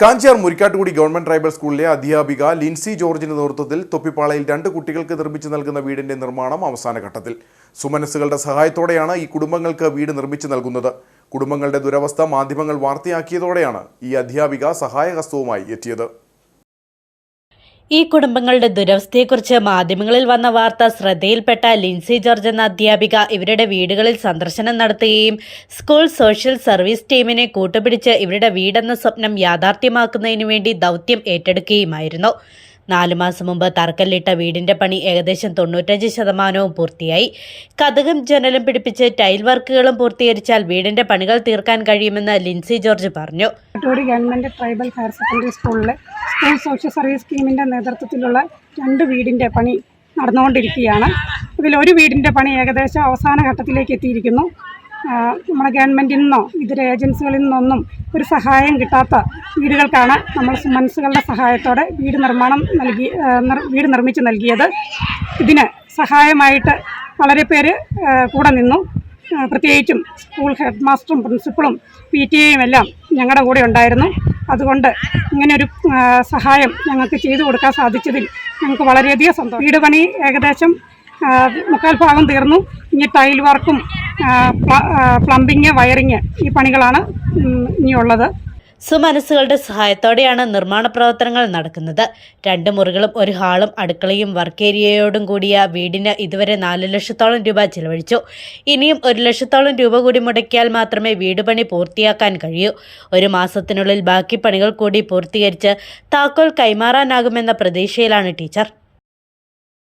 Kanchiyar Murikkattukudy government tribal സ്കൂളിലെ അധ്യാപിക ലിൻസി ജോർജിന്റെ നേതൃത്വത്തിൽ തൊപ്പിപ്പാളയിൽ രണ്ട് കുട്ടികൾക്ക് നിർമ്മിച്ചു നൽകുന്ന വീടിന്റെ നിർമ്മാണം അവസാന ഘട്ടത്തിൽ. സുമനസ്സുകളുടെ സഹായത്തോടെയാണ് ഈ കുടുംബങ്ങൾക്ക് വീട് നിർമ്മിച്ചു നൽകുന്നത്. കുടുംബങ്ങളുടെ ദുരവസ്ഥ മാധ്യമങ്ങൾ വാർത്തയാക്കിയതോടെയാണ് ഈ അധ്യാപിക സഹായഹസ്തവുമായി എത്തിയത്. ഈ കുടുംബങ്ങളുടെ ദുരവസ്ഥയെക്കുറിച്ച് മാധ്യമങ്ങളിൽ വന്ന വാർത്ത ശ്രദ്ധയിൽപ്പെട്ട ലിൻസി ജോർജ് എന്ന അധ്യാപിക ഇവരുടെ വീടുകളിൽ സന്ദർശനം നടത്തുകയും സ്കൂൾ സോഷ്യൽ സർവീസ് ടീമിനെ കൂട്ടുപിടിച്ച് ഇവരുടെ വീടെന്ന സ്വപ്നം യാഥാർത്ഥ്യമാക്കുന്നതിനു വേണ്ടി ദൗത്യം ഏറ്റെടുക്കുകയുമായിരുന്നു. നാലു മാസം മുമ്പ് തറക്കല്ലിട്ട വീടിന്റെ പണി ഏകദേശം തൊണ്ണൂറ്റഞ്ച് ശതമാനവും പൂർത്തിയായി. കഥകും ജനലും പിടിപ്പിച്ച് ടൈൽ വർക്കുകളും പൂർത്തീകരിച്ചാൽ വീടിന്റെ പണികൾ തീർക്കാൻ കഴിയുമെന്ന് ലിൻസി ജോർജ് പറഞ്ഞു. ഗവൺമെന്റ് ട്രൈബൽ ഹയർ സെക്കൻഡറി സ്കൂളിലെ സ്കൂൾ സോഷ്യൽ സർവീസ് സ്കീമിന്റെ നേതൃത്വത്തിലുള്ള രണ്ട് വീടിന്റെ പണി നടന്നുകൊണ്ടിരിക്കുകയാണ്. ഇതിൽ ഒരു വീടിന്റെ പണി ഏകദേശം അവസാന ഘട്ടത്തിലേക്ക് എത്തിയിരിക്കുന്നു. നമ്മുടെ ഗവൺമെന്റിൽ നിന്നോ ഇതര ഏജൻസികളിൽ നിന്നൊന്നും ഒരു സഹായം കിട്ടാത്ത വീടുകൾക്കാണ് നമ്മൾ മനസ്സുകളുടെ സഹായത്തോടെ വീട് നിർമ്മാണം നൽകി വീട് നിർമ്മിച്ച് നൽകിയത്. ഇതിന് സഹായമായിട്ട് വളരെ പേര് കൂടെ നിന്നു. പ്രത്യേകിച്ചും സ്കൂൾ ഹെഡ് മാസ്റ്ററും പ്രിൻസിപ്പളും പി ടി എയും എല്ലാം ഞങ്ങളുടെ കൂടെ ഉണ്ടായിരുന്നു. അതുകൊണ്ട് ഇങ്ങനൊരു ആ, സഹായം ഞങ്ങൾക്ക് ചെയ്തു കൊടുക്കാൻ സാധിച്ചതിൽ ഞങ്ങൾക്ക് വളരെയധികം സന്തോഷം. വീട് പണി ഏകദേശം മുക്കാൽ ഭാഗം തീർന്നു. ഇനി ടൈൽ വർക്കും പ്ലംബിങ് വയറിങ് ഈ പണികളാണ് ഇനിയുള്ളത്. സുമനസ്സുകളുടെ സഹായത്തോടെയാണ് നിർമ്മാണ പ്രവർത്തനങ്ങൾ നടക്കുന്നത്. രണ്ട് മുറികളും ഒരു ഹാളും അടുക്കളയും വർക്ക് ഏരിയയോടും കൂടിയ വീടിന് ഇതുവരെ നാല് ലക്ഷത്തോളം രൂപ ചിലവഴിച്ചു. ഇനിയും ഒരു ലക്ഷത്തോളം രൂപ കൂടി മുടക്കിയാൽ മാത്രമേ വീട് പണി പൂർത്തിയാക്കാൻ കഴിയൂ. ഒരു മാസത്തിനുള്ളിൽ ബാക്കി പണികൾ കൂടി പൂർത്തീകരിച്ച് താക്കോൽ കൈമാറാനാകുമെന്ന പ്രതീക്ഷയിലാണ് ടീച്ചർ.